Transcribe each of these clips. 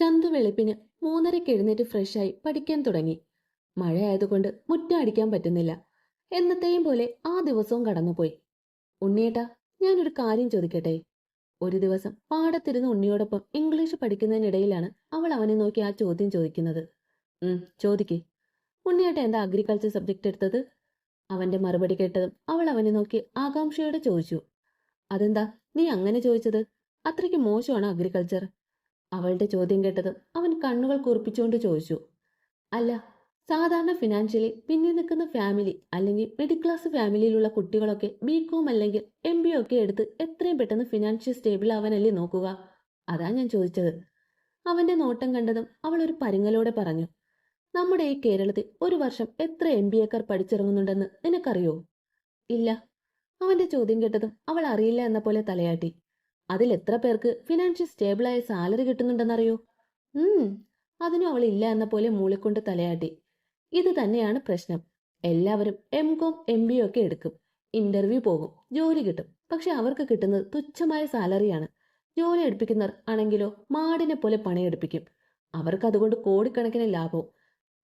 ചന്തു വെളുപ്പിന് മൂന്നരയ്ക്ക് എഴുന്നേറ്റ് ഫ്രഷായി പഠിക്കാൻ തുടങ്ങി. മഴയായതുകൊണ്ട് മുറ്റം അടിക്കാൻ പറ്റുന്നില്ല. എന്നത്തെയും പോലെ ആ ദിവസവും കടന്നുപോയി. ഉണ്ണിയേട്ടാ ഞാനൊരു കാര്യം ചോദിക്കട്ടെ? ഒരു ദിവസം പാടത്തിരുന്ന് ഉണ്ണിയോടൊപ്പം ഇംഗ്ലീഷ് പഠിക്കുന്നതിനിടയിലാണ് അവൾ അവനെ നോക്കി ആ ചോദ്യം ചോദിക്കുന്നത്. ഉം ചോദിക്കേ. ഉണ്ണിയേട്ട എന്താ അഗ്രികൾച്ചർ സബ്ജക്റ്റ് എടുത്തത്? അവന്റെ മറുപടി കേട്ടതും അവൾ അവനെ നോക്കി ആകാംക്ഷയോടെ ചോദിച്ചു. അതെന്താ നീ അങ്ങനെ ചോദിച്ചത്? അത്രയ്ക്ക് മോശമാണ് അഗ്രികൾച്ചർ അവളുടെ ചോദ്യം കേട്ടതും അവൻ കണ്ണുകൾ കുറിപ്പിച്ചുകൊണ്ട് ചോദിച്ചു. അല്ല സാധാരണ ഫിനാൻഷ്യലി പിന്നിൽ നിൽക്കുന്ന ഫാമിലി അല്ലെങ്കിൽ മിഡിൽ ക്ലാസ് ഫാമിലിയിലുള്ള കുട്ടികളൊക്കെ ബികോം അല്ലെങ്കിൽ എം ബി ഒക്കെ എടുത്ത് എത്രയും പെട്ടെന്ന് ഫിനാൻഷ്യൽ സ്റ്റേബിൾ ആവാനല്ലേ നോക്കുക? അതാ ഞാൻ ചോദിച്ചത്. അവന്റെ നോട്ടം കണ്ടതും അവൾ ഒരു പരിങ്ങലോടെ പറഞ്ഞു. നമ്മുടെ ഈ കേരളത്തിൽ ഒരു വർഷം എത്ര എം ബി എക്കാർ പഠിച്ചിറങ്ങുന്നുണ്ടെന്ന് നിനക്കറിയോ? ഇല്ല. അവന്റെ ചോദ്യം കേട്ടതും അവൾ അറിയില്ല എന്ന പോലെ തലയാട്ടി. അതിൽ എത്ര പേർക്ക് ഫിനാൻഷ്യൽ സ്റ്റേബിളായ സാലറി കിട്ടുന്നുണ്ടെന്നറിയോ? ഉം അതിനും അവൾ ഇല്ല എന്ന പോലെ മൂളിക്കൊണ്ട് തലയാട്ടി. ഇത് തന്നെയാണ് പ്രശ്നം. എല്ലാവരും എം കോം എം ബി ഒക്കെ എടുക്കും. ഇന്റർവ്യൂ പോകും. ജോലി കിട്ടും. പക്ഷെ അവർക്ക് കിട്ടുന്നത് തുച്ഛമായ സാലറിയാണ് ജോലി എടുപ്പിക്കുന്നവർ ആണെങ്കിലോ മാടിനെ പോലെ പണിയെടുപ്പിക്കും. അവർക്ക് അതുകൊണ്ട് കോടിക്കണക്കിന് ലാഭവും.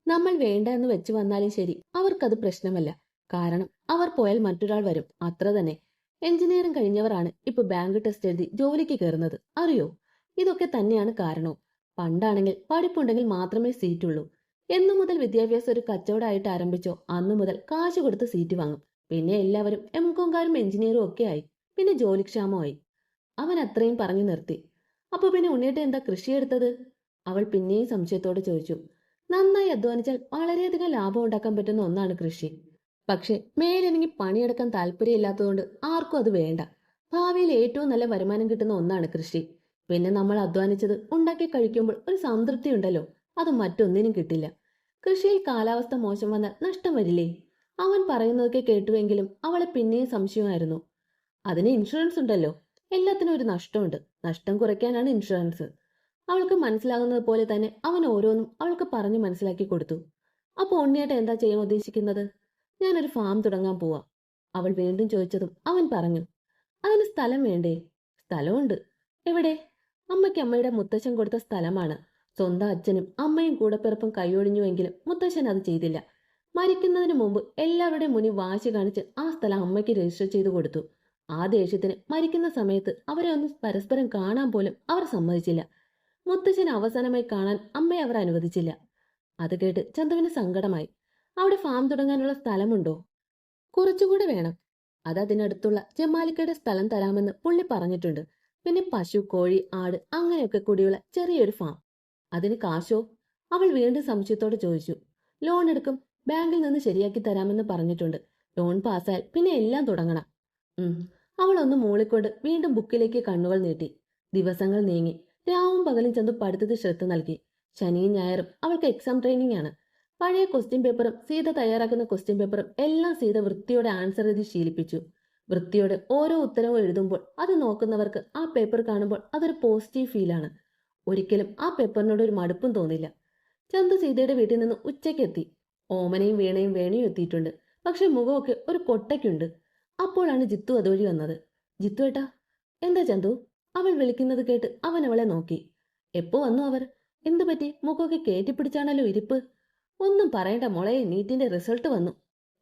നമ്മൾ വേണ്ട എന്ന് വെച്ച് വന്നാലും ശരി. അവർക്കത് പ്രശ്നമല്ല. കാരണം അവർ പോയാൽ മറ്റൊരാൾ വരും. അത്ര തന്നെ. എഞ്ചിനീയറിംഗ് കഴിഞ്ഞവരാണ് ഇപ്പൊ ബാങ്ക് ടെസ്റ്റ് എഴുതി ജോലിക്ക് കയറുന്നത്. അറിയോ? ഇതൊക്കെ തന്നെയാണ് കാരണവും. പണ്ടാണെങ്കിൽ പഠിപ്പുണ്ടെങ്കിൽ മാത്രമേ സീറ്റുള്ളൂ. എന്നു മുതൽ വിദ്യാഭ്യാസം ഒരു കച്ചവടമായിട്ട് ആരംഭിച്ചോ അന്നു മുതൽ കാശ് കൊടുത്ത് സീറ്റ് വാങ്ങും. പിന്നെ എല്ലാവരും എം. കോങ്കാരും എഞ്ചിനീയറും ഒക്കെ ആയി. പിന്നെ ജോലിക്ഷാമമായി. അവൻ അത്രയും പറഞ്ഞു നിർത്തി. അപ്പൊ പിന്നെ ഉണ്ണിയേട്ടൻ എന്താ കൃഷി എടുത്തത് അവൾ പിന്നെയും സംശയത്തോടെ ചോദിച്ചു. നന്നായി അധ്വാനിച്ചാൽ വളരെയധികം ലാഭം ഉണ്ടാക്കാൻ പറ്റുന്ന ഒന്നാണ് കൃഷി. പക്ഷെ മേലെനിക്ക് പണിയെടുക്കാൻ താല്പര്യമില്ലാത്തതുകൊണ്ട് ആർക്കും അത് വേണ്ട. ഭാവിയിൽ ഏറ്റവും നല്ല വരുമാനം കിട്ടുന്ന ഒന്നാണ് കൃഷി. പിന്നെ നമ്മൾ അധ്വാനിച്ചത് ഉണ്ടാക്കി കഴിക്കുമ്പോൾ ഒരു സംതൃപ്തി ഉണ്ടല്ലോ. അത് മറ്റൊന്നിനും കിട്ടില്ല. കൃഷിയിൽ കാലാവസ്ഥ മോശം വന്നാൽ നഷ്ടം വരില്ലേ? അവൻ പറയുന്നതൊക്കെ കേട്ടുവെങ്കിലും അവളെ പിന്നെയും സംശയമായിരുന്നു. അതിന് ഇൻഷുറൻസ് ഉണ്ടല്ലോ. എല്ലാത്തിനും ഒരു നഷ്ടമുണ്ട്. നഷ്ടം കുറയ്ക്കാനാണ് ഇൻഷുറൻസ്. അവൾക്ക് മനസ്സിലാകുന്നത് പോലെ തന്നെ അവൻ ഓരോന്നും അവൾക്ക് പറഞ്ഞു മനസ്സിലാക്കി കൊടുത്തു. അപ്പോൾ ഉണ്ണിയേട്ട എന്താ ചെയ്യാൻ ഉദ്ദേശിക്കുന്നത്? ഞാനൊരു ഫാം തുടങ്ങാൻ പോവാം. അവൾ വീണ്ടും ചോദിച്ചതും അവൻ പറഞ്ഞു അതിന് സ്ഥലം വേണ്ടേ? സ്ഥലമുണ്ട്. എവിടെ? അമ്മയ്ക്ക് അമ്മയുടെ മുത്തച്ഛൻ കൊടുത്ത സ്ഥലമാണ്. സ്വന്തം അച്ഛനും അമ്മയും കൂടപ്പിറപ്പും കൈയൊഴിഞ്ഞുവെങ്കിലും മുത്തശ്ശൻ അത് ചെയ്തില്ല. മരിക്കുന്നതിന് മുമ്പ് എല്ലാവരുടെയും മുനി വാശി കാണിച്ച് ആ സ്ഥലം അമ്മയ്ക്ക് രജിസ്റ്റർ ചെയ്തു കൊടുത്തു. ആ ദേഷ്യത്തിന് മരിക്കുന്ന സമയത്ത് അവരെ ഒന്ന് പരസ്പരം കാണാൻ പോലും അവർ സമ്മതിച്ചില്ല. മുത്തച്ഛൻ അവസാനമായി കാണാൻ അമ്മയെ അവർ അനുവദിച്ചില്ല. അത് കേട്ട് ചന്തുവിന് സങ്കടമായി. അവിടെ ഫാം തുടങ്ങാനുള്ള സ്ഥലമുണ്ടോ? കുറച്ചുകൂടെ വേണം. അത് അതിനടുത്തുള്ള ജമാലിക്കയുടെ സ്ഥലം തരാമെന്ന് പുള്ളി പറഞ്ഞിട്ടുണ്ട്. പിന്നെ പശു കോഴി ആട് അങ്ങനെയൊക്കെ കൂടിയുള്ള ചെറിയൊരു ഫാം അതിന് കാശോ? അവൾ വീണ്ടും സംശയത്തോടെ ചോദിച്ചു. ലോൺ എടുക്കും. ബാങ്കിൽ നിന്ന് ശരിയാക്കി തരാമെന്ന് പറഞ്ഞിട്ടുണ്ട്. ലോൺ പാസ്സായാൽ പിന്നെ എല്ലാം തുടങ്ങണം. അവൾ ഒന്ന് മൂളിക്കൊണ്ട് വീണ്ടും ബുക്കിലേക്ക് കണ്ണുകൾ നീട്ടി. ദിവസങ്ങൾ നീങ്ങി. രാവും പകലും ചെന്ന് പഠിത്തത്തിൽ ശ്രദ്ധ നൽകി. ശനിയും ഞായറും അവൾക്ക് എക്സാം ട്രെയിനിങ് ആണ്. പഴയ ക്വസ്റ്റ്യൻ പേപ്പറും സീത തയ്യാറാക്കുന്ന ക്വസ്റ്റ്യൻ പേപ്പറും എല്ലാം സീത വൃത്തിയോടെ ആൻസർ എഴുതി ശീലിപ്പിച്ചു. വൃത്തിയോടെ ഓരോ ഉത്തരവും എഴുതുമ്പോൾ അത് നോക്കുന്നവർക്ക് ആ പേപ്പർ കാണുമ്പോൾ അതൊരു പോസിറ്റീവ് ഫീലാണ് ഒരിക്കലും ആ പേപ്പറിനോട് ഒരു മടുപ്പും തോന്നില്ല. ചന്തു സീതയുടെ വീട്ടിൽ നിന്ന് ഉച്ചയ്ക്കെത്തി ഓമനയും വീണയും വേണയും എത്തിയിട്ടുണ്ട്. പക്ഷെ മുഖമൊക്കെ ഒരു കൊട്ടയ്ക്കുണ്ട്. അപ്പോഴാണ് ജിത്തു അതുവഴി വന്നത്. ജിത്തു ഏട്ടാ എന്താ ചന്തു? അവൾ വിളിക്കുന്നത് കേട്ട് അവൻ അവളെ നോക്കി. എപ്പോ വന്നു അവർ? എന്തു പറ്റി? മുഖമൊക്കെ കയറ്റിപ്പിടിച്ചാണല്ലോ ഇരിപ്പ്. ഒന്നും പറയണ്ട മോളെ നീറ്റിന്റെ റിസൾട്ട് വന്നു.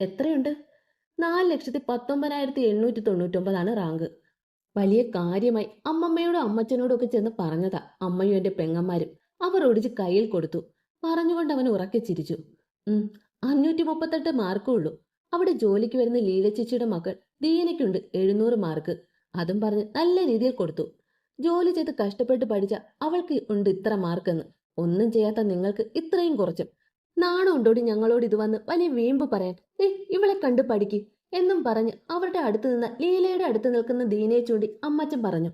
എത്രയുണ്ട്? നാല് ലക്ഷത്തി പത്തൊമ്പതിനായിരത്തി എണ്ണൂറ്റി തൊണ്ണൂറ്റൊമ്പതാണ് റാങ്ക്. വലിയ കാര്യമായി അമ്മമ്മയോടും അമ്മച്ചനോടും ഒക്കെ ചെന്ന് പറഞ്ഞതാ അമ്മയും എന്റെ പെങ്ങന്മാരും. അവർ ഒടിച്ച് കയ്യിൽ കൊടുത്തു. പറഞ്ഞുകൊണ്ട് അവൻ ഉറക്കെ ചിരിച്ചു. ഉം അഞ്ഞൂറ്റി മുപ്പത്തെട്ട് മാർക്കേ ഉള്ളൂ. അവിടെ ജോലിക്ക് വരുന്ന ലീലച്ചേച്ചിയുടെ മകൾ ദീനയ്ക്കുണ്ട് എഴുന്നൂറ് മാർക്ക്. അതും പറഞ്ഞ് നല്ല രീതിയിൽ കൊടുത്തു. ജോലി ചെയ്ത് കഷ്ടപ്പെട്ട് പഠിച്ച അവൾക്ക് ഉണ്ട് ഇത്ര മാർക്കെന്ന്. ഒന്നും ചെയ്യാത്ത നിങ്ങൾക്ക് ഇത്രയും കുറച്ചും. നാണം ഉണ്ടോടി ഞങ്ങളോട് ഇത് വന്ന്? വലിയ വീമ്പ് പറയാൻ. ഏ ഇവളെ കണ്ട് പഠിക്ക്. എന്നും പറഞ്ഞ് അവരുടെ അടുത്ത് നിന്ന് ലീലയുടെ അടുത്ത് നിൽക്കുന്ന ദീനയെ ചൂണ്ടി അമ്മച്ചൻ പറഞ്ഞു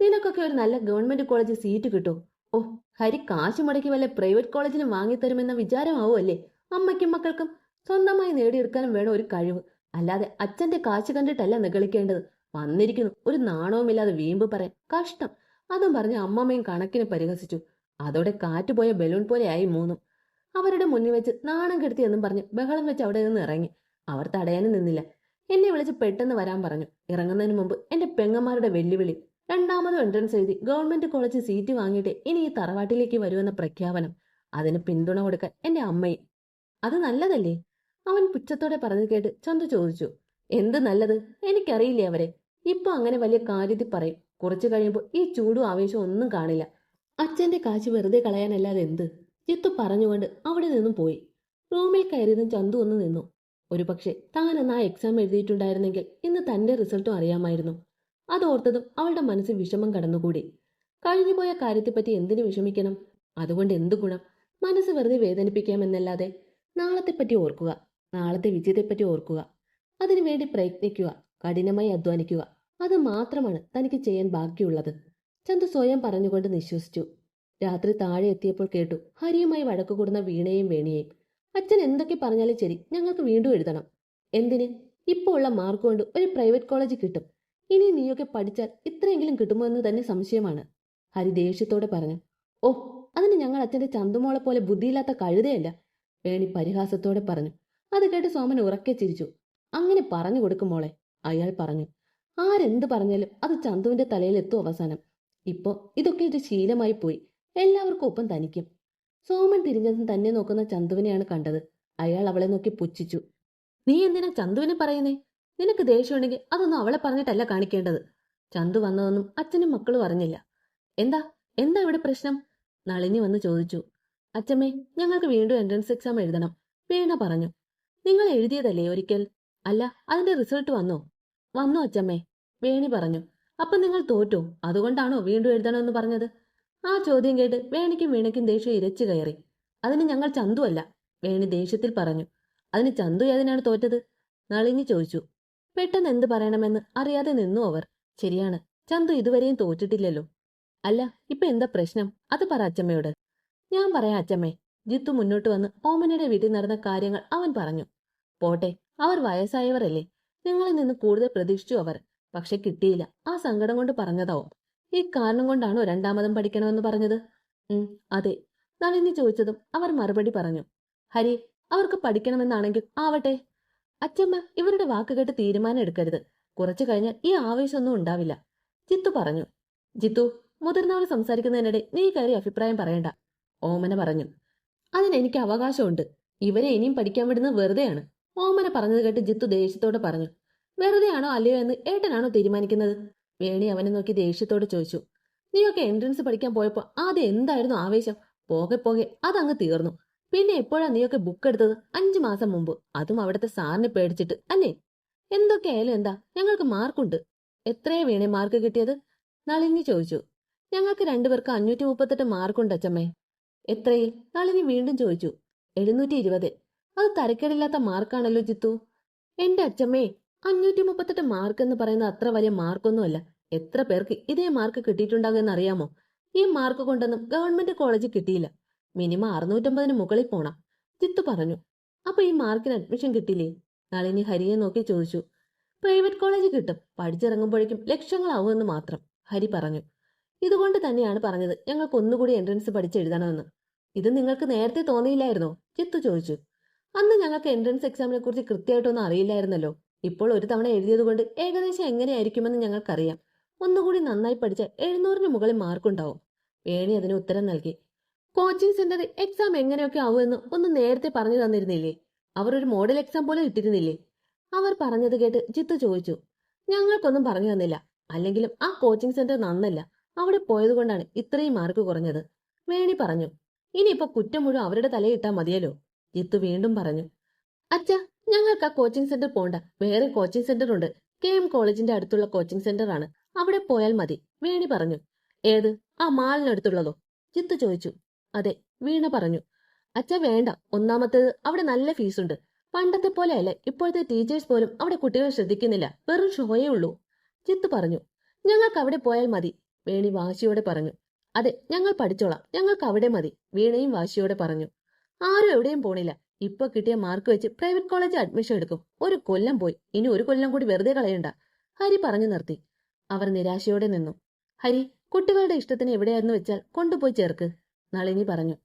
നിനക്കൊക്കെ ഒരു നല്ല ഗവൺമെന്റ് കോളേജിൽ സീറ്റ് കിട്ടോ ഓ ഹരി കാശ് മുടക്കി വല്ല പ്രൈവറ്റ് കോളേജിലും വാങ്ങിത്തരുമെന്ന വിചാരമാവോ അല്ലേ? അമ്മയ്ക്കും മക്കൾക്കും സ്വന്തമായി നേടിയെടുക്കാനും വേണം ഒരു കഴിവ്. അല്ലാതെ അച്ഛന്റെ കാശ് കണ്ടിട്ടല്ല നിഗളിക്കേണ്ടത്. വന്നിരിക്കുന്നു. ഒരു നാണവുമില്ലാതെ വീമ്പ് പറയാൻ. കഷ്ടം. അതും പറഞ്ഞ് അമ്മമ്മയും കണക്കിന് പരിഹസിച്ചു. അതോടെ കാറ്റുപോയ ബലൂൺ പോലെയായി മൂന്നും. അവരുടെ മുന്നിൽ വെച്ച് നാണം കെടുത്തി എന്നും പറഞ്ഞ് ബഹളം വെച്ച് അവിടെ നിന്ന് ഇറങ്ങി. അവർ തടയാനും നിന്നില്ല. എന്നെ വിളിച്ച് പെട്ടെന്ന് വരാൻ പറഞ്ഞു. ഇറങ്ങുന്നതിന് മുമ്പ് എന്റെ പെങ്ങന്മാരുടെ വെല്ലുവിളി. രണ്ടാമതും എൻട്രൻസ് എഴുതി ഗവൺമെന്റ് കോളേജ് സീറ്റ് വാങ്ങിയിട്ട് ഇനി ഈ തറവാട്ടിലേക്ക് വരുമെന്ന പ്രഖ്യാപനം. അതിന് പിന്തുണ കൊടുക്കാൻ എന്റെ അമ്മയും. അത് നല്ലതല്ലേ? അവൻ പുച്ഛത്തോടെ പറഞ്ഞു കേട്ട് ചന്തു ചോദിച്ചു. എന്ത് നല്ലത്? എനിക്കറിയില്ലേ അവരെ. ഇപ്പൊ അങ്ങനെ വലിയ കാര്യത്തിൽ പറയും. കുറച്ചു കഴിയുമ്പോൾ ഈ ചൂടും ആവേശവും ഒന്നും കാണില്ല. അച്ഛന്റെ കാശ് വെറുതെ കളയാനല്ലാതെ എന്ത്? ജിത്തു പറഞ്ഞുകൊണ്ട് അവിടെ നിന്നും പോയി. റൂമിൽ കയറിയതും ചന്തു ഒന്ന് നിന്നു. ഒരു പക്ഷേ താൻ അന്ന് ആ എക്സാം എഴുതിയിട്ടുണ്ടായിരുന്നെങ്കിൽ ഇന്ന് തന്റെ റിസൾട്ടും അറിയാമായിരുന്നു. അതോർത്തതും അവളുടെ മനസ്സിൽ വിഷമം കടന്നുകൂടി. കഴിഞ്ഞുപോയ കാര്യത്തെപ്പറ്റി എന്തിനു വിഷമിക്കണം? അതുകൊണ്ട് എന്ത് ഗുണം? മനസ്സ് വെറുതെ വേദനിപ്പിക്കാമെന്നല്ലാതെ നാളത്തെപ്പറ്റി ഓർക്കുക നാളത്തെ വിജയത്തെപ്പറ്റി ഓർക്കുക അതിനുവേണ്ടി പ്രയത്നിക്കുക കഠിനമായി അധ്വാനിക്കുക അത് മാത്രമാണ് തനിക്ക് ചെയ്യാൻ ബാക്കിയുള്ളത് ചന്തു സ്വയം പറഞ്ഞുകൊണ്ട് നിശ്വസിച്ചു. രാത്രി താഴെ എത്തിയപ്പോൾ കേട്ടു ഹരിയുമായി വഴക്കു കൂടുന്ന വീണയും വേണിയെയും. അച്ഛൻ എന്തൊക്കെ പറഞ്ഞാലും ശരി ഞങ്ങൾക്ക് വീണ്ടും എഴുതണം. എന്തിന്? ഇപ്പോൾ ഉള്ള മാർക്ക് കൊണ്ട് ഒരു പ്രൈവറ്റ് കോളേജ് കിട്ടും. ഇനി നീയൊക്കെ പഠിച്ചാൽ ഇത്രയെങ്കിലും കിട്ടുമോ എന്ന് തന്നെ സംശയമാണ്. ഹരി ദേഷ്യത്തോടെ പറഞ്ഞു ഓ അതിന് ഞങ്ങൾ അച്ഛന്റെ ചന്തുമോളെ പോലെ ബുദ്ധിയില്ലാത്ത കഴുതയല്ല. വേണി പരിഹാസത്തോടെ പറഞ്ഞു അത് കേട്ട് സോമൻ ഉറക്കെ ചിരിച്ചു. അങ്ങനെ പറഞ്ഞു കൊടുക്കും മോളെ അയാൾ പറഞ്ഞു. ആരെന്ത് പറഞ്ഞാലും അത് ചന്തുവിന്റെ തലയിൽ എത്തും അവസാനം. ഇപ്പോ ഇതൊക്കെ ഒരു ശീലമായി പോയി. എല്ലാവർക്കും ഒപ്പം തനിക്കും. സോമൻ തിരിഞ്ഞതും തന്നെ നോക്കുന്ന ചന്തുവിനെയാണ് കണ്ടത്. അയാൾ അവളെ നോക്കി പുച്ഛിച്ചു. നീ എന്തിനാ ചന്തുവിനെ പറയുന്നേ? നിനക്ക് ദേഷ്യമുണ്ടെങ്കിൽ അതൊന്നും അവളെ പറഞ്ഞിട്ടല്ല കാണിക്കേണ്ടത്. ചന്തു വന്നതൊന്നും അച്ഛനും മക്കളും അറിഞ്ഞില്ല. എന്താ? എന്താ ഇവിടെ പ്രശ്നം? നളിനി വന്ന് ചോദിച്ചു. അച്ഛമ്മേ ഞങ്ങൾക്ക് വീണ്ടും എൻട്രൻസ് എക്സാം എഴുതണം വീണ പറഞ്ഞു. നിങ്ങൾ എഴുതിയതല്ലേ ഒരിക്കൽ? അല്ല അതിന്റെ റിസൾട്ട് വന്നോ? വന്നു അച്ഛമ്മേ വേണി പറഞ്ഞു. അപ്പൊ നിങ്ങൾ തോറ്റോ? അതുകൊണ്ടാണോ വീണ്ടും എഴുതണമെന്ന് പറഞ്ഞത്? ആ ചോദ്യം കേട്ട് വേണിക്കും വീണയ്ക്കും ദേഷ്യം ഇരച്ചു കയറി. അതിന് ഞങ്ങൾ ചന്തു അല്ല. വേണി ദേഷ്യത്തിൽ പറഞ്ഞു. അതിന് ചന്തു ഏതിനാണ് തോറ്റത്? നളിനി ചോദിച്ചു. പെട്ടെന്ന് എന്ത് പറയണമെന്ന് അറിയാതെ നിന്നു അവർ. ശരിയാണ്. ചന്തു ഇതുവരെയും തോറ്റിട്ടില്ലല്ലോ. അല്ല ഇപ്പൊ എന്താ പ്രശ്നം? അത് പറ അച്ചമ്മയോട്. ഞാൻ പറയാം അച്ചമ്മേ. ജിത്തു മുന്നോട്ട് വന്ന് ഓമനയുടെ വീട്ടിൽ നടന്ന കാര്യങ്ങൾ അവൻ പറഞ്ഞു. പോട്ടെ അവർ വയസ്സായവരല്ലേ. നിങ്ങളിൽ നിന്ന് കൂടുതൽ പ്രതീക്ഷിച്ചു അവർ. പക്ഷെ കിട്ടിയില്ല. ആ സങ്കടം കൊണ്ട് പറഞ്ഞതാവും. ഈ കാരണം കൊണ്ടാണോ രണ്ടാമതും പഠിക്കണമെന്ന് പറഞ്ഞത്? അതെ. നളിനി ചോദിച്ചതും അവർ മറുപടി പറഞ്ഞു. ഹരി അവർക്ക് പഠിക്കണമെന്നാണെങ്കിൽ ആവട്ടെ. അച്ചമ്മ ഇവരുടെ വാക്ക് കേട്ട് തീരുമാനം എടുക്കരുത്. കുറച്ചു കഴിഞ്ഞാൽ ഈ ആവേശമൊന്നും ഉണ്ടാവില്ല. ജിത്തു പറഞ്ഞു. ജിത്തു മുതിർന്നവർ സംസാരിക്കുന്നതിനിടെ നീ കയറി അഭിപ്രായം പറയണ്ട. ഓമന പറഞ്ഞു. അതിന് എനിക്ക് അവകാശമുണ്ട്. ഇവരെ ഇനിയും പഠിക്കാൻ വിടുന്നത് വെറുതെയാണ്. ഓമന പറഞ്ഞത് കേട്ട് ജിത്തു ദേഷ്യത്തോടെ പറഞ്ഞു. വെറുതെയാണോ അല്ലയോ എന്ന് ഏട്ടനാണോ തീരുമാനിക്കുന്നത്? വേണി അവനെ നോക്കി ദേഷ്യത്തോടെ ചോദിച്ചു നീയൊക്കെ എൻട്രൻസ് പഠിക്കാൻ പോയപ്പോൾ ആദ്യം എന്തായിരുന്നു ആവേശം? പോകെ പോകെ അതങ്ങ് തീർന്നു. പിന്നെ എപ്പോഴാ നീയൊക്കെ ബുക്ക് എടുത്തത്? അഞ്ചു മാസം മുമ്പ്. അതും അവിടുത്തെ സാറിനെ പേടിച്ചിട്ട് അല്ലേ? എന്തൊക്കെയായാലും എന്താ? ഞങ്ങൾക്ക് മാർക്കുണ്ട് എത്രയാ വീണേ മാർക്ക് കിട്ടിയത്? നളിനി ചോദിച്ചു ഞങ്ങൾക്ക് രണ്ടുപേർക്ക് അഞ്ഞൂറ്റി മുപ്പത്തെട്ട് മാർക്കുണ്ട് അച്ചമ്മേ. എത്രയിൽ? നളിനി വീണ്ടും ചോദിച്ചു എഴുന്നൂറ്റി ഇരുപത് അത് തരക്കേടില്ലാത്ത മാർക്കാണല്ലോ ജിത്തു. എന്റെ അച്ചമ്മേ അഞ്ഞൂറ്റി മുപ്പത്തെട്ട് മാർക്ക് എന്ന് പറയുന്നത് അത്ര വലിയ മാർക്കൊന്നുമല്ല എത്ര പേർക്ക് ഇതേ മാർക്ക് കിട്ടിയിട്ടുണ്ടാകുമെന്ന് അറിയാമോ ഈ മാർക്ക് കൊണ്ടൊന്നും ഗവൺമെന്റ് കോളേജിൽ കിട്ടിയില്ല. മിനിമം അറുന്നൂറ്റമ്പതിന് മുകളിൽ പോണം. ജിത്തു പറഞ്ഞു അപ്പൊ ഈ മാർക്കിന് അഡ്മിഷൻ കിട്ടില്ലേ? നളിനി ഹരിയെ നോക്കി ചോദിച്ചു. പ്രൈവറ്റ് കോളേജ് കിട്ടും. പഠിച്ചിറങ്ങുമ്പോഴേക്കും ലക്ഷങ്ങളാവുമെന്ന് മാത്രം ഹരി പറഞ്ഞു. ഇതുകൊണ്ട് തന്നെയാണ് പറഞ്ഞത് ഞങ്ങൾക്ക് ഒന്നുകൂടി എൻട്രൻസ് പഠിച്ചെഴുതണമെന്ന്. ഇത് നിങ്ങൾക്ക് നേരത്തെ തോന്നിയില്ലായിരുന്നോ? ചിത്തു ചോദിച്ചു. അന്ന് ഞങ്ങൾക്ക് എൻട്രൻസ് എക്സാമിനെ കുറിച്ച് കൃത്യമായിട്ടൊന്നും അറിയില്ലായിരുന്നല്ലോ. ഇപ്പോൾ ഒരു തവണ എഴുതിയതുകൊണ്ട് ഏകദേശം എങ്ങനെയായിരിക്കുമെന്ന് ഞങ്ങൾക്കറിയാം. ഒന്നുകൂടി നന്നായി പഠിച്ചാൽ എഴുന്നൂറിന് മുകളിൽ മാർക്കുണ്ടാവും വേണി അതിന് ഉത്തരം നൽകി. കോച്ചിങ് സെന്ററിൽ എക്സാം എങ്ങനെയൊക്കെ ആവുമെന്ന് ഒന്ന് നേരത്തെ പറഞ്ഞു തന്നിരുന്നില്ലേ? അവർ ഒരു മോഡൽ എക്സാം പോലെ ഇട്ടിരുന്നില്ലേ? അവർ പറഞ്ഞത് കേട്ട് ജിത്തു ചോദിച്ചു. ഞങ്ങൾക്കൊന്നും പറഞ്ഞു തന്നില്ല. അല്ലെങ്കിലും ആ കോച്ചിങ് സെന്റർ നന്നല്ല. അവിടെ പോയതുകൊണ്ടാണ് ഇത്രയും മാർക്ക് കുറഞ്ഞത്. വേണി പറഞ്ഞു. ഇനിയിപ്പോ കുറ്റം മുഴുവൻ അവരുടെ തലയിട്ടാ മതിയല്ലോ ജിത്തു വീണ്ടും പറഞ്ഞു. അച്ഛ ഞങ്ങൾക്ക് ആ കോച്ചിങ് സെന്റർ പോണ്ട. വേറെ കോച്ചിങ് സെന്റർ ഉണ്ട്. കെ എം കോളേജിന്റെ അടുത്തുള്ള കോച്ചിങ് സെന്റർ ആണ്. അവിടെ പോയാൽ മതി. വേണി പറഞ്ഞു. ഏത്? ആ മാളിനടുത്തുള്ളതോ ചിത്തു ചോദിച്ചു. അതെ വീണ പറഞ്ഞു. അച്ഛ വേണ്ട. ഒന്നാമത്തേത് അവിടെ നല്ല ഫീസുണ്ട് പണ്ടത്തെ പോലെ പോലെയല്ല. ഇപ്പോഴത്തെ ടീച്ചേഴ്സ് പോലും അവിടെ കുട്ടികളെ ശ്രദ്ധിക്കുന്നില്ല. വെറും ഷോയേ ഉള്ളൂ. ചിത്തു പറഞ്ഞു. ഞങ്ങൾക്ക് അവിടെ പോയാൽ മതി. വേണി വാശിയോടെ പറഞ്ഞു. അതെ ഞങ്ങൾ പഠിച്ചോളാം. ഞങ്ങൾക്ക് അവിടെ മതി. വീണയും വാശിയോടെ പറഞ്ഞു. ആരും എവിടെയും പോണില്ല. ഇപ്പൊ കിട്ടിയ മാർക്ക് വെച്ച് പ്രൈവറ്റ് കോളേജ് അഡ്മിഷൻ എടുക്കും. ഒരു കൊല്ലം പോയി. ഇനി ഒരു കൊല്ലം കൂടി വെറുതെ കളയണ്ട. ഹരി പറഞ്ഞു നിർത്തി. അവർ നിരാശയോടെ നിന്നു. ഹരി കുട്ടികളുടെ ഇഷ്ടത്തിന് എവിടെയായിരുന്നു വെച്ചാൽ കൊണ്ടുപോയി ചേർക്ക്. നളിനി പറഞ്ഞു.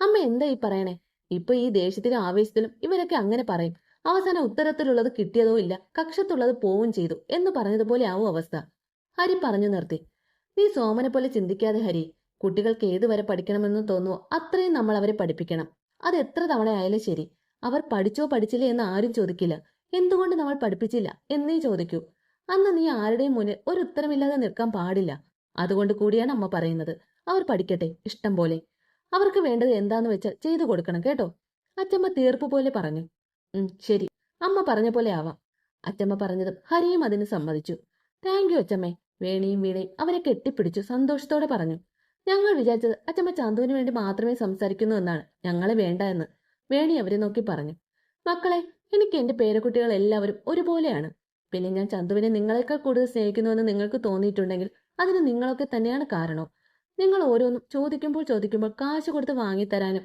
അമ്മ എന്താ ഈ പറയണേ? ഇപ്പൊ ഈ ദേഷ്യത്തിലും ആവേശത്തിലും ഇവരൊക്കെ അങ്ങനെ പറയും. അവസാനം ഉത്തരത്തിലുള്ളത് കിട്ടിയതോ ഇല്ല കക്ഷത്തുള്ളത് പോവും ചെയ്തു എന്ന് പറഞ്ഞതുപോലെ ആവും അവസ്ഥ. ഹരി പറഞ്ഞു നിർത്തി. നീ സോമനെ പോലെ ചിന്തിക്കാതെ ഹരി കുട്ടികൾക്ക് ഏതുവരെ പഠിക്കണമെന്ന് തോന്നുവോ അത്രയും നമ്മൾ അവരെ പഠിപ്പിക്കണം. അത് എത്ര തവണ ആയാലും ശരി. അവർ പഠിച്ചോ പഠിച്ചില്ലേ എന്ന് ആരും ചോദിക്കില്ല. എന്തുകൊണ്ട് നമ്മൾ പഠിപ്പിച്ചില്ല? എന്നേ ചോദിക്കൂ. അന്ന് നീ ആരുടെയും മുന്നിൽ ഒരു ഉത്തരമില്ലാതെ നിൽക്കാൻ പാടില്ല. അതുകൊണ്ട് കൂടിയാണ് അമ്മ പറയുന്നത്. അവർ പഠിക്കട്ടെ ഇഷ്ടം പോലെ. അവർക്ക് വേണ്ടത് എന്താന്ന് വെച്ചാൽ ചെയ്തു കൊടുക്കണം കേട്ടോ? അച്ചമ്മ തീർപ്പ് പോലെ പറഞ്ഞു. ഉം ശരി. അമ്മ പറഞ്ഞ പോലെ ആവാം. അച്ചമ്മ പറഞ്ഞതും ഹരിയും അതിന് സമ്മതിച്ചു. Thank you അച്ചമ്മേ. വേണിയും വീണയും അവരെ കെട്ടിപ്പിടിച്ചു സന്തോഷത്തോടെ പറഞ്ഞു. ഞങ്ങൾ വിചാരിച്ചത് അച്ഛമ്മ ചന്തുവിന് വേണ്ടി മാത്രമേ സംസാരിക്കുന്നു എന്നാണ്. ഞങ്ങളെ വേണ്ട എന്ന് വേണി അവരെ നോക്കി പറഞ്ഞു. മക്കളെ എനിക്ക് എന്റെ പേരക്കുട്ടികൾ എല്ലാവരും ഒരുപോലെയാണ്. പിന്നെ ഞാൻ ചന്തുവിനെ നിങ്ങളെക്കാൾ കൂടുതൽ സ്നേഹിക്കുന്നുവെന്ന് നിങ്ങൾക്ക് തോന്നിയിട്ടുണ്ടെങ്കിൽ അതിന് നിങ്ങളൊക്കെ തന്നെയാണ് കാരണം നിങ്ങൾ ഓരോന്നും ചോദിക്കുമ്പോൾ ചോദിക്കുമ്പോൾ കാശ് കൊടുത്ത് വാങ്ങിത്തരാനും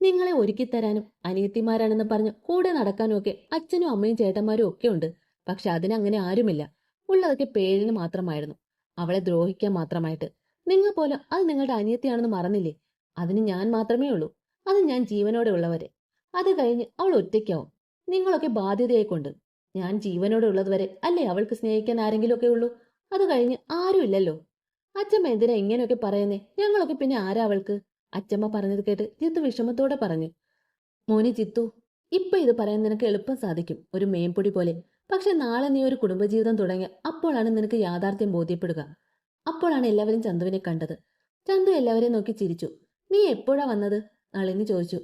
നിങ്ങളെ ഒരുക്കി തരാനും അനിയത്തിമാരാണെന്ന് പറഞ്ഞ് കൂടെ നടക്കാനും ഒക്കെ അച്ഛനും അമ്മയും ചേട്ടന്മാരും ഒക്കെ ഉണ്ട്. പക്ഷെ അതിനങ്ങനെ ആരുമില്ല. ഉള്ളതൊക്കെ പേരിന് മാത്രമായിരുന്നു. അവളെ ദ്രോഹിക്കാൻ മാത്രമായിട്ട്. നിങ്ങൾ പോലും അത് നിങ്ങളുടെ അനിയത്തിയാണെന്ന് മറന്നില്ലേ? അതിന് ഞാൻ മാത്രമേ ഉള്ളൂ. അത് ഞാൻ ജീവനോടെ ഉള്ളവരെ. അത് കഴിഞ്ഞ് അവൾ ഒറ്റയ്ക്കാവും. നിങ്ങളൊക്കെ ബാധ്യതയായിക്കൊണ്ട്. ഞാൻ ജീവനോടെ ഉള്ളതുവരെ അല്ലേ അവൾക്ക് സ്നേഹിക്കാൻ ആരെങ്കിലുമൊക്കെ ഉള്ളൂ? അത് കഴിഞ്ഞ് ആരുമില്ലല്ലോ അച്ഛമ്മ എന്തിനാ ഇങ്ങനെയൊക്കെ പറയുന്നേ? ഞങ്ങളൊക്കെ പിന്നെ ആരാ അവൾക്ക്? അച്ഛമ്മ പറഞ്ഞത് കേട്ട് ജിത്തു വിഷമത്തോടെ പറഞ്ഞു. മോനെ ജിത്തു ഇപ്പൊ ഇത് പറയാൻ നിനക്ക് എളുപ്പം സാധിക്കും. ഒരു മേമ്പൊടി പോലെ. പക്ഷെ നാളെ നീ ഒരു കുടുംബജീവിതം തുടങ്ങി അപ്പോഴാണ് നിനക്ക് യാഥാർത്ഥ്യം ബോധ്യപ്പെടുക. അപ്പോഴാണ് എല്ലാവരും ചന്തുവിനെ കണ്ടത്. ചന്തു എല്ലാവരെയും നോക്കി ചിരിച്ചു. നീ എപ്പോഴാ വന്നത്? നളിനി ചോദിച്ചു.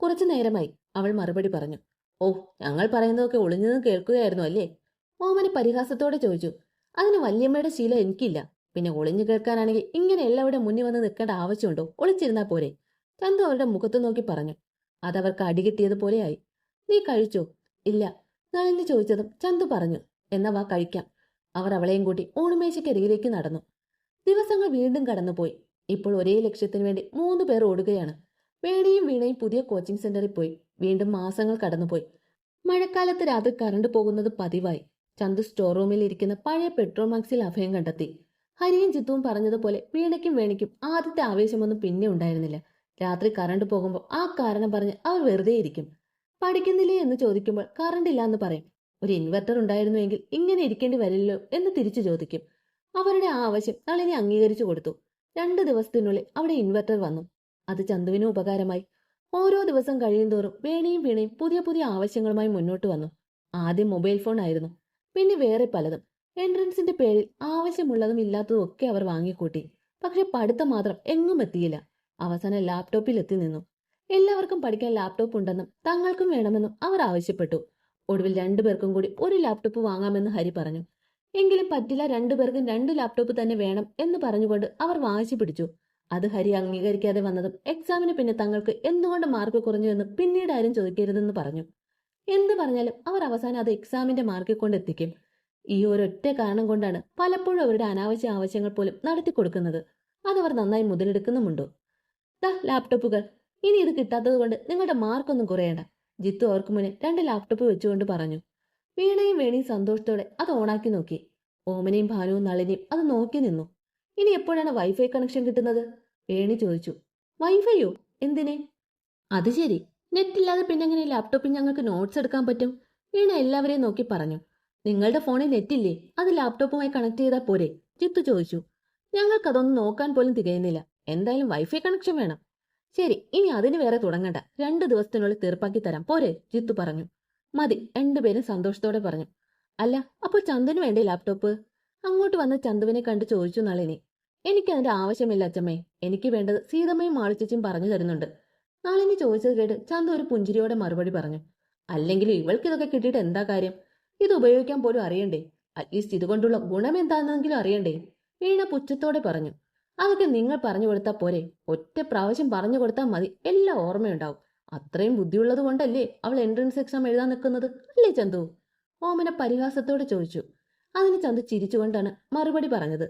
കുറച്ചു നേരമായി. അവൾ മറുപടി പറഞ്ഞു. ഓ ഞങ്ങൾ പറയുന്നതൊക്കെ ഒളിഞ്ഞതും കേൾക്കുകയായിരുന്നു അല്ലേ? ഓമന് പരിഹാസത്തോടെ ചോദിച്ചു. അതിന് വല്യമ്മയുടെ ശീലം എനിക്കില്ല. പിന്നെ ഒളിഞ്ഞു കേൾക്കാനാണെങ്കിൽ ഇങ്ങനെ എല്ലാവരുടെ മുന്നിൽ വന്ന് നിൽക്കേണ്ട ആവശ്യമുണ്ടോ? ഒളിച്ചിരുന്നാ പോരെ. ചന്തു അവരുടെ മുഖത്ത് നോക്കി പറഞ്ഞു. അതവർക്ക് അടികിട്ടിയതുപോലെയായി നീ കഴിച്ചോ? ഇല്ല. നളിനി ചോദിച്ചതും ചന്തു പറഞ്ഞു. എന്നാ വാ കഴിക്കാം. അവർ അവളെയും കൂട്ടി ഊണുമേശയ്ക്കരികിലേക്ക് നടന്നു. ദിവസങ്ങൾ വീണ്ടും കടന്നുപോയി. ഇപ്പോൾ ഒരേ ലക്ഷ്യത്തിന് വേണ്ടി മൂന്ന് പേർ ഓടുകയാണ്. വേണയും വീണയും പുതിയ കോച്ചിങ് സെന്ററിൽ പോയി. വീണ്ടും മാസങ്ങൾ കടന്നുപോയി. മഴക്കാലത്ത് രാത്രി കറണ്ട് പോകുന്നത് പതിവായി. ചന്തു സ്റ്റോർ റൂമിൽ ഇരിക്കുന്ന പഴയ പെട്രോൾ മാക്സിൽ അഭയം കണ്ടെത്തി. ഹരിയും ചിത്തുവും പറഞ്ഞതുപോലെ വീണയ്ക്കും വേണിക്കും ആദ്യത്തെ ആവേശമൊന്നും പിന്നെ ഉണ്ടായിരുന്നില്ല. രാത്രി കറണ്ട് പോകുമ്പോൾ ആ കാരണം പറഞ്ഞ് അവർ വെറുതെ ഇരിക്കും. പഠിക്കുന്നില്ലേ എന്ന് ചോദിക്കുമ്പോൾ കറണ്ട് ഇല്ല എന്ന് പറയും. ഒരു ഇൻവെർട്ടർ ഉണ്ടായിരുന്നുവെങ്കിൽ ഇങ്ങനെ ഇരിക്കേണ്ടി വരില്ലല്ലോ എന്ന് തിരിച്ചു ചോദിക്കും. അവരുടെ ആവശ്യം നളിനി അംഗീകരിച്ചു കൊടുത്തു. രണ്ടു ദിവസത്തിനുള്ളിൽ അവിടെ ഇൻവെർട്ടർ വന്നു. അത് ചന്തുവിന് ഉപകാരമായി. ഓരോ ദിവസം കഴിയുന്തോറും വേണിയും വീണയും പുതിയ പുതിയ ആവശ്യങ്ങളുമായി മുന്നോട്ട് വന്നു. ആദ്യം മൊബൈൽ ഫോൺ ആയിരുന്നു. പിന്നെ വേറെ പലതും. എൻട്രൻസിന്റെ പേരിൽ ആവശ്യമുള്ളതും ഇല്ലാത്തതും ഒക്കെ അവർ വാങ്ങിക്കൂട്ടി. പക്ഷെ പഠിത്തം മാത്രം എങ്ങും എത്തിയില്ല. അവസാനം ലാപ്ടോപ്പിൽ എത്തി നിന്നു. എല്ലാവർക്കും പഠിക്കാൻ ലാപ്ടോപ്പ് ഉണ്ടെന്നും തങ്ങൾക്കും വേണമെന്നും അവർ ആവശ്യപ്പെട്ടു. ഒടുവിൽ രണ്ടുപേർക്കും കൂടി ഒരു ലാപ്ടോപ്പ് വാങ്ങാമെന്ന് ഹരി പറഞ്ഞു. എങ്കിലും പറ്റില്ല രണ്ടുപേർക്കും രണ്ട് ലാപ്ടോപ്പ് തന്നെ വേണം എന്ന് പറഞ്ഞുകൊണ്ട് അവർ വാശി പിടിച്ചു. അത് ഹരി അംഗീകരിക്കാതെ വന്നതും എക്സാമിന് പിന്നെ തങ്ങൾക്ക് എന്തുകൊണ്ട് മാർക്ക് കുറഞ്ഞു എന്ന് പിന്നീട് ആരും ചോദിക്കരുതെന്ന് പറഞ്ഞു. എന്ത് പറഞ്ഞാലും അവർ അവസാനം അത് എക്സാമിന്റെ മാർക്കിൽ കൊണ്ട് എത്തിക്കും. ഈ ഒരൊറ്റ കാരണം കൊണ്ടാണ് പലപ്പോഴും അവരുടെ അനാവശ്യ ആവശ്യങ്ങൾ പോലും നടത്തി കൊടുക്കുന്നത്. അതവർ നന്നായി മുതലെടുക്കുന്നുമുണ്ടോ? ദാ ലാപ്ടോപ്പുകൾ ഇനി ഇത് കിട്ടാത്തത് കൊണ്ട് നിങ്ങളുടെ മാർക്കൊന്നും കുറയണ്ട. ജിത്തു അവർക്ക് മുന്നിൽ രണ്ട് ലാപ്ടോപ്പ് വെച്ചുകൊണ്ട് പറഞ്ഞു. വീണയും വേണിയും സന്തോഷത്തോടെ അത് ഓണാക്കി നോക്കി. ഓമനയും ഭാനുവും നളിനിയും അത് നോക്കി നിന്നു. ഇനി എപ്പോഴാണ് വൈഫൈ കണക്ഷൻ കിട്ടുന്നത്? വേണി ചോദിച്ചു. വൈഫൈയോ? എന്തിനെ? അത് ശരി. നെറ്റ് ഇല്ലാതെ പിന്നെ എങ്ങനെ ലാപ്ടോപ്പിൽ ഞങ്ങൾക്ക് നോട്ട്സ് എടുക്കാൻ പറ്റും? വീണ എല്ലാവരെയും നോക്കി പറഞ്ഞു. നിങ്ങളുടെ ഫോണിൽ നെറ്റില്ലേ അത് ലാപ്ടോപ്പുമായി കണക്ട് ചെയ്താൽ പോരെ? ജിത്തു ചോദിച്ചു. ഞങ്ങൾക്കതൊന്നും നോക്കാൻ പോലും തികയുന്നില്ല. എന്തായാലും വൈഫൈ കണക്ഷൻ വേണം. ശരി ഇനി അതിന് വേറെ തുടങ്ങണ്ട. രണ്ട് ദിവസത്തിനുള്ളിൽ തീർപ്പാക്കി തരാം. പോരെ? ജിത്തു പറഞ്ഞു. മതി. രണ്ടുപേരും സന്തോഷത്തോടെ പറഞ്ഞു. അല്ല അപ്പോൾ ചന്ദന് വേണ്ടേ ലാപ്ടോപ്പ്? അങ്ങോട്ട് വന്ന് ചന്തുവിനെ കണ്ട് ചോദിച്ചു നളിനി. എനിക്കതിന്റെ ആവശ്യമില്ല അച്ചമ്മേ. എനിക്ക് വേണ്ടത് സീതമ്മയും മാളിച്ചച്ചും പറഞ്ഞു തരുന്നുണ്ട്. നളിനി ചോദിച്ചത് കേട്ട് ചന്തു ഒരു പുഞ്ചിരിയോടെ മറുപടി പറഞ്ഞു. അല്ലെങ്കിൽ ഇവൾക്ക് ഇതൊക്കെ കിട്ടിയിട്ട് എന്താ കാര്യം? ഇത് ഉപയോഗിക്കാൻ പോലും അറിയണ്ടേ? അറ്റ്ലീസ്റ്റ് ഇതുകൊണ്ടുള്ള ഗുണം എന്താണെന്നെങ്കിലും അറിയണ്ടേ? വീണ പുച്ഛത്തോടെ പറഞ്ഞു. അതൊക്കെ നിങ്ങൾ പറഞ്ഞു കൊടുത്താൽ പോരെ. ഒറ്റ പ്രാവശ്യം പറഞ്ഞു കൊടുത്താൽ മതി. എല്ലാം ഓർമ്മയുണ്ടാവും. അത്രയും ബുദ്ധിയുള്ളത് കൊണ്ടല്ലേ അവൾ എൻട്രൻസ് എക്സാം എഴുതാൻ നിൽക്കുന്നത്? അല്ലേ ചന്തു? ഓമന പരിഹാസത്തോടെ ചോദിച്ചു. അതിന് ചന്തു ചിരിച്ചുകൊണ്ടാണ് മറുപടി പറഞ്ഞത്.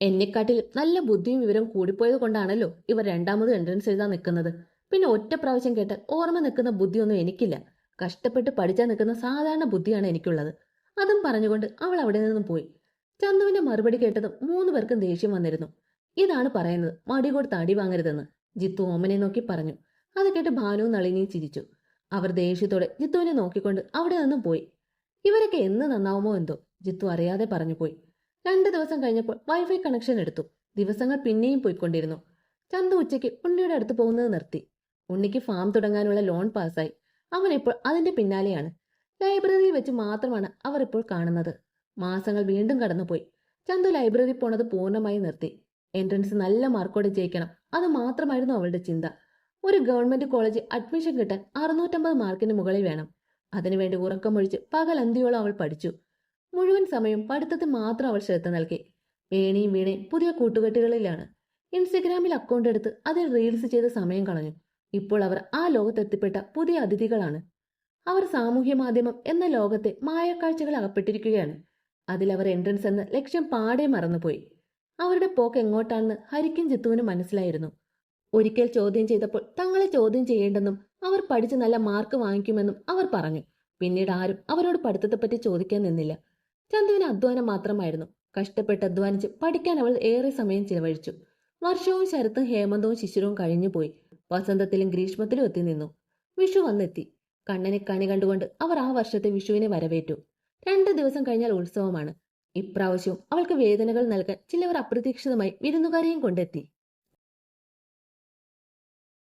എന്നെക്കാട്ടിൽ നല്ല ബുദ്ധിയും വിവരം കൂടിപ്പോയത് കൊണ്ടാണല്ലോ ഇവർ രണ്ടാമത് എൻട്രൻസ് എഴുതാൻ നിൽക്കുന്നത്. പിന്നെ ഒറ്റ പ്രാവശ്യം കേട്ട് ഓർമ്മ നിൽക്കുന്ന ബുദ്ധിയൊന്നും എനിക്കില്ല. കഷ്ടപ്പെട്ട് പഠിച്ചാൽ നിൽക്കുന്ന സാധാരണ ബുദ്ധിയാണ് എനിക്കുള്ളത്. അതും പറഞ്ഞുകൊണ്ട് അവൾ അവിടെ നിന്നും പോയി. ചന്തുവിന്റെ മറുപടി കേട്ടതും മൂന്ന് പേർക്കും ദേഷ്യം വന്നിരുന്നു. ഇതാണ് പറയുന്നത്. മടി കൊടുത്ത് അടി വാങ്ങരുതെന്ന്. ജിത്തു ഓമനെ നോക്കി പറഞ്ഞു. അത് കേട്ട് ഭാനു നളിനി ചിരിച്ചു. അവർ ദേഷ്യത്തോടെ ജിത്തുവിനെ നോക്കിക്കൊണ്ട് അവിടെ നിന്നും പോയി. ഇവരൊക്കെ എന്ന് നന്നാവുമോ എന്തോ? ജിത്തു അറിയാതെ പറഞ്ഞു പോയി. രണ്ട് ദിവസം കഴിഞ്ഞപ്പോൾ വൈഫൈ കണക്ഷൻ എടുത്തു. ദിവസങ്ങൾ പിന്നെയും പോയിക്കൊണ്ടിരുന്നു. ചന്തു ഉച്ചയ്ക്ക് ഉണ്ണിയുടെ അടുത്ത് പോകുന്നത് നിർത്തി. ഉണ്ണിക്ക് ഫാം തുടങ്ങാനുള്ള ലോൺ പാസ്സായി. അവൻ ഇപ്പോൾ അതിന്റെ പിന്നാലെയാണ്. ലൈബ്രറിയിൽ വെച്ച് മാത്രമാണ് അവർ ഇപ്പോൾ കാണുന്നത്. മാസങ്ങൾ വീണ്ടും കടന്നുപോയി. ചന്തു ലൈബ്രറി പോണത് പൂർണമായി നിർത്തി. എൻട്രൻസ് നല്ല മാർക്കോടെ ജയിക്കണം. അത് മാത്രമായിരുന്നു അവളുടെ ചിന്ത. ഒരു ഗവൺമെന്റ് കോളേജ് അഡ്മിഷൻ കിട്ടാൻ അറുന്നൂറ്റമ്പത് മാർക്കിന് മുകളിൽ വേണം. അതിനുവേണ്ടി ഉറക്കമൊഴിച്ച് പകൽ അന്തിയോളം അവൾ പഠിച്ചു. മുഴുവൻ സമയം പഠിത്തത്തിൽ മാത്രം അവൾ ശ്രദ്ധ നൽകി. വേണിയും വീണയും പുതിയ കൂട്ടുകെട്ടുകളിലാണ്. ഇൻസ്റ്റഗ്രാമിൽ അക്കൗണ്ട് എടുത്ത് അതിൽ റീൽസ് ചെയ്ത് സമയം കളഞ്ഞു. ഇപ്പോൾ അവർ ആ ലോകത്തെത്തിപ്പെട്ട പുതിയ അതിഥികളാണ്. അവർ സാമൂഹ്യ മാധ്യമം എന്ന ലോകത്തെ മായക്കാഴ്ചകൾ അകപ്പെട്ടിരിക്കുകയാണ്. അതിലവർ എൻട്രൻസ് എന്ന ലക്ഷ്യം പാടെ മറന്നുപോയി. അവരുടെ പോക്ക് എങ്ങോട്ടാണെന്ന് ഹരിക്കും ചിത്തുവിനും മനസ്സിലായിരുന്നു. ഒരിക്കൽ ചോദ്യം ചെയ്തപ്പോൾ തങ്ങളെ ചോദ്യം ചെയ്യേണ്ടെന്നും അവർ പഠിച്ച് നല്ല മാർക്ക് വാങ്ങിക്കുമെന്നും അവർ പറഞ്ഞു. പിന്നീട് ആരും അവരോട് പഠിത്തത്തെപ്പറ്റി ചോദിക്കാൻ നിന്നില്ല. ചന്തുവിന് അധ്വാനം മാത്രമായിരുന്നു. കഷ്ടപ്പെട്ട് അധ്വാനിച്ച് പഠിക്കാൻ അവൾ ഏറെ സമയം ചിലവഴിച്ചു. വർഷവും ശരത്തും ഹേമന്തവും ശിശിരവും കഴിഞ്ഞുപോയി. വസന്തത്തിലും ഗ്രീഷ്മത്തിലും എത്തി നിന്നു. വിഷു വന്നെത്തി. കണ്ണനെ കണി കണ്ടുകൊണ്ട് അവർ ആ വർഷത്തെ വിഷുവിനെ വരവേറ്റു. രണ്ട് ദിവസം കഴിഞ്ഞാൽ ഉത്സവമാണ്. ഇപ്രാവശ്യവും അവൾക്ക് വേദനകൾ നൽകാൻ ചിലവർ അപ്രതീക്ഷിതമായി വിരുന്നുകാരെയും കൊണ്ടെത്തി.